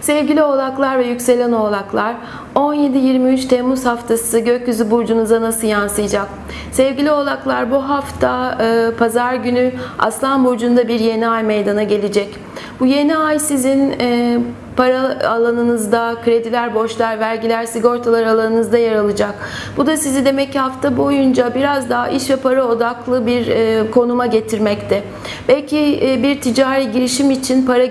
Sevgili oğlaklar ve yükselen oğlaklar 17-23 Temmuz haftası gökyüzü burcunuza nasıl yansıyacak? Sevgili oğlaklar bu hafta e, pazar günü Aslan Burcu'nda bir yeni ay meydana gelecek. Bu yeni ay sizin e, para alanınızda, krediler, borçlar, vergiler, sigortalar alanınızda yer alacak. Bu da sizi demek ki hafta boyunca biraz daha iş ve para odaklı bir e, konuma getirmekte. Belki e, bir ticari girişim için para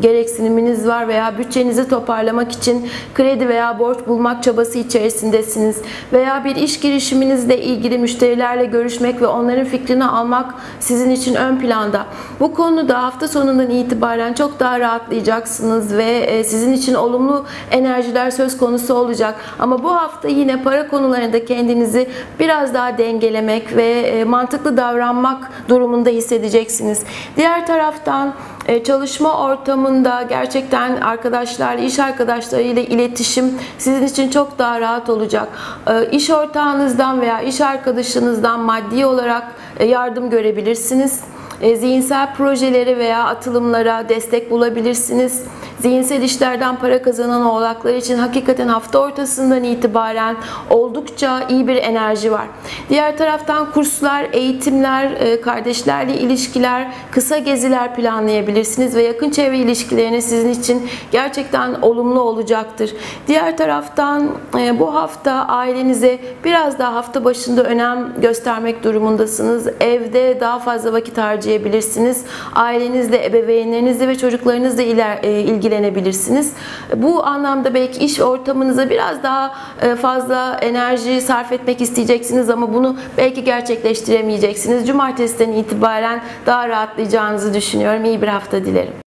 gereksiniminiz var veya bütçenizi toparlamak için kredi veya borç bulmak çabası içerisindesiniz. Veya bir iş girişiminizle ilgili müşterilerle görüşmek ve onların fikrini almak sizin için ön planda. Bu konuda hafta sonundan itibaren çok daha rahatlayacaksınız ve ve sizin için olumlu enerjiler söz konusu olacak. Ama bu hafta yine para konularında kendinizi biraz daha dengelemek ve e, mantıklı davranmak durumunda hissedeceksiniz. Diğer taraftan e, çalışma ortamında gerçekten arkadaşlarla, iş arkadaşlarıyla iletişim sizin için çok daha rahat olacak. E, iş ortağınızdan veya iş arkadaşınızdan maddi olarak yardım görebilirsiniz. Zihinsel projeleri veya atılımlara destek bulabilirsiniz. Zihinsel işlerden para kazanan oğlaklar için hakikaten hafta ortasından itibaren oldukça iyi bir enerji var. Diğer taraftan kurslar, eğitimler, e, kardeşlerle ilişkiler, kısa geziler planlayabilirsiniz ve yakın çevre ilişkileriniz sizin için gerçekten olumlu olacaktır. Diğer taraftan e, bu hafta ailenize biraz daha hafta başında önem göstermek durumundasınız. Evde daha fazla vakit harcayabilirsiniz. Ailenizle, ebeveynlerinizle ve çocuklarınızla e, ilgilenebilirsiniz ilgilenebilirsiniz. Bu anlamda belki iş ortamınıza biraz daha e, fazla enerji sarf etmek isteyeceksiniz ama bunu belki gerçekleştiremeyeceksiniz. Cumartesiden itibaren daha rahatlayacağınızı düşünüyorum. İyi bir hafta dilerim.